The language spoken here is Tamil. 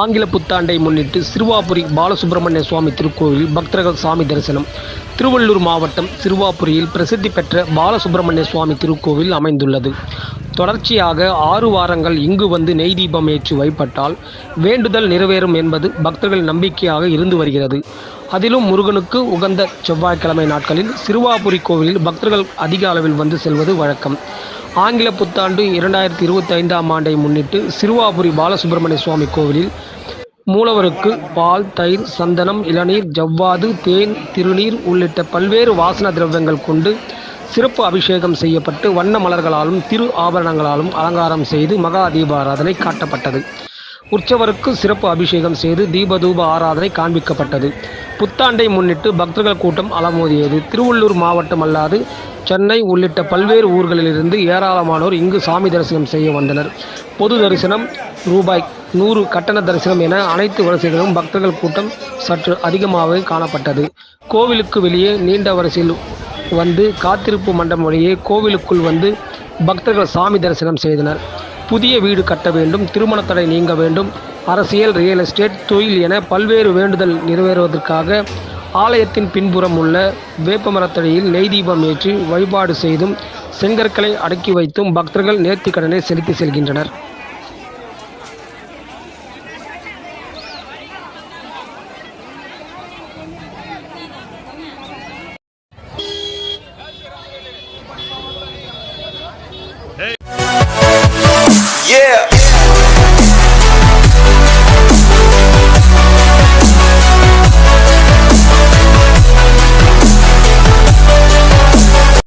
ஆங்கில புத்தாண்டை முன்னிட்டு சிறுவாபுரி பாலசுப்பிரமணிய சுவாமி திருக்கோவில் பக்தர்கள் சாமி தரிசனம். திருவள்ளூர் மாவட்டம் சிறுவாபுரியில் பிரசித்தி பெற்ற பாலசுப்பிரமணிய சுவாமி திருக்கோவில் அமைந்துள்ளது. தொடர்ச்சியாக ஆறு வாரங்கள் இங்கு வந்து நெய் தீபம் ஏற்றி வழிபட்டால் வேண்டுதல் நிறைவேறும் என்பது பக்தர்கள் நம்பிக்கையாக இருந்து வருகிறது. அதிலும் முருகனுக்கு உகந்த செவ்வாய்க்கிழமை நாட்களில் சிறுவாபுரி கோவிலில் பக்தர்கள் அதிக அளவில் வந்து செல்வது வழக்கம். ஆங்கில புத்தாண்டு இரண்டாயிரத்தி இருபத்தி ஐந்தாம் ஆண்டை முன்னிட்டு சிறுவாபுரி பாலசுப்பிரமணிய சுவாமி கோவிலில் மூலவருக்கு பால் தயிர் சந்தனம் இளநீர் ஜவ்வாது தேன் திருநீர் உள்ளிட்ட பல்வேறு வாசன திரவியங்கள் கொண்டு சிறப்பு அபிஷேகம் செய்யப்பட்டு வண்ண மலர்களாலும் திரு ஆபரணங்களாலும் அலங்காரம் செய்து மகா தீபாராதனை காட்டப்பட்டது. உற்சவருக்கு சிறப்பு அபிஷேகம் செய்து தீபதூப ஆராதனை காண்பிக்கப்பட்டது. புத்தாண்டை முன்னிட்டு பக்தர்கள் கூட்டம் அலமோதியது. திருவள்ளூர் மாவட்டம் அல்லாது சென்னை உள்ளிட்ட பல்வேறு ஊர்களிலிருந்து ஏராளமானோர் இங்கு சாமி தரிசனம் செய்ய வந்தனர். பொது தரிசனம் ரூபாய் நூறு கட்டண தரிசனம் என அனைத்து வரிசைகளும் பக்தர்கள் கூட்டம் சற்று அதிகமாகவே காணப்பட்டது. கோவிலுக்கு வெளியே நீண்ட வரிசையில் வந்து காத்திருப்பு மண்டபம் வழியே கோவிலுக்குள் வந்து பக்தர்கள் சாமி தரிசனம் செய்தனர். புதிய வீடு கட்ட வேண்டும் திருமண தடை நீங்க வேண்டும் அரசியல் ரியல் எஸ்டேட் தொழில் என பல்வேறு வேண்டுதல் நிறைவேறுவதற்காக ஆலயத்தின் பின்புறம் உள்ள வேப்பமரத்தடியில் நெய் தீபம் ஏற்றி வழிபாடு செய்தும் செங்கற்களை அடக்கி வைத்தும் பக்தர்கள் நேர்த்திக்கடனை செலுத்தி செல்கின்றனர் Yeah.